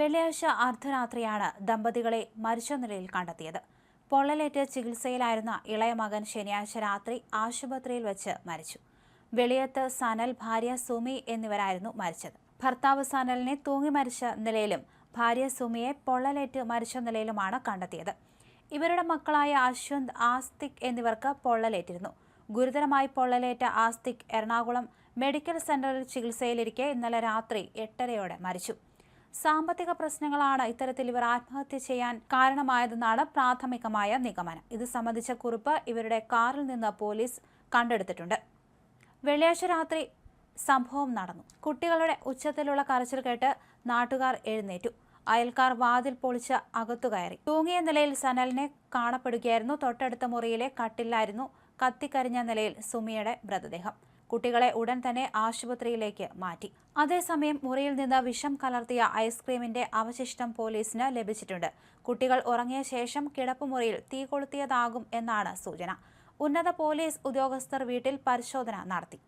വെള്ളിയാഴ്ച അർദ്ധരാത്രിയാണ് ദമ്പതികളെ മരിച്ച നിലയിൽ കണ്ടെത്തിയത്. പൊള്ളലേറ്റ് ചികിത്സയിലായിരുന്ന ഇളയ മകൻ ശനിയാഴ്ച രാത്രി ആശുപത്രിയിൽ വെച്ച് മരിച്ചു. വെളിയത്ത് സനൽ ഭാര്യ സുമി എന്നിവരായിരുന്നു മരിച്ചത്. ഭർത്താവ് സനലിനെ തൂങ്ങി മരിച്ച നിലയിലും ഭാര്യ സുമിയെ പൊള്ളലേറ്റ് മരിച്ച നിലയിലുമാണ് കണ്ടെത്തിയത്. ഇവരുടെ മക്കളായ അശ്വന്ത് ആസ്തിക് എന്നിവർക്ക് പൊള്ളലേറ്റിരുന്നു. ഗുരുതരമായി പൊള്ളലേറ്റ ആസ്തിക് എറണാകുളം മെഡിക്കൽ സെന്ററിൽ ചികിത്സയിലിരിക്കെ ഇന്നലെ രാത്രി എട്ടരയോടെ മരിച്ചു. സാമ്പത്തിക പ്രശ്നങ്ങളാണ് ഇത്തരത്തിൽ ഇവർ ആത്മഹത്യ ചെയ്യാൻ കാരണമായതെന്നാണ് പ്രാഥമികമായ നിഗമനം. ഇത് സംബന്ധിച്ച കുറിപ്പ് ഇവരുടെ കാറിൽ നിന്ന് പോലീസ് കണ്ടെടുത്തിട്ടുണ്ട്. വെള്ളിയാഴ്ച രാത്രി സംഭവം നടന്നു. കുട്ടികളുടെ ഉച്ചത്തിലുള്ള കരച്ചിൽ കേട്ട് നാട്ടുകാർ എഴുന്നേറ്റു. അയൽക്കാർ വാതിൽ പൊളിച്ച് അകത്തു കയറി. തൂങ്ങിയ നിലയിൽ സനലിനെ കാണപ്പെടുകയായിരുന്നു. തൊട്ടടുത്ത മുറിയിലെ കട്ടിലായിരുന്നു കത്തിക്കരിഞ്ഞ നിലയിൽ സുമിയുടെ മൃതദേഹം. കുട്ടികളെ ഉടൻ തന്നെ ആശുപത്രിയിലേക്ക് മാറ്റി. അതേസമയം മുറിയിൽ നിന്ന് വിഷം കലർത്തിയ ഐസ്ക്രീമിന്റെ അവശിഷ്ടം പോലീസിന് ലഭിച്ചിട്ടുണ്ട്. കുട്ടികൾ ഉറങ്ങിയ ശേഷം കിടപ്പുമുറിയിൽ തീ കൊളുത്തിയതാകും എന്നാണ് സൂചന. ഉന്നത പോലീസ് ഉദ്യോഗസ്ഥർ വീട്ടിൽ പരിശോധന നടത്തി.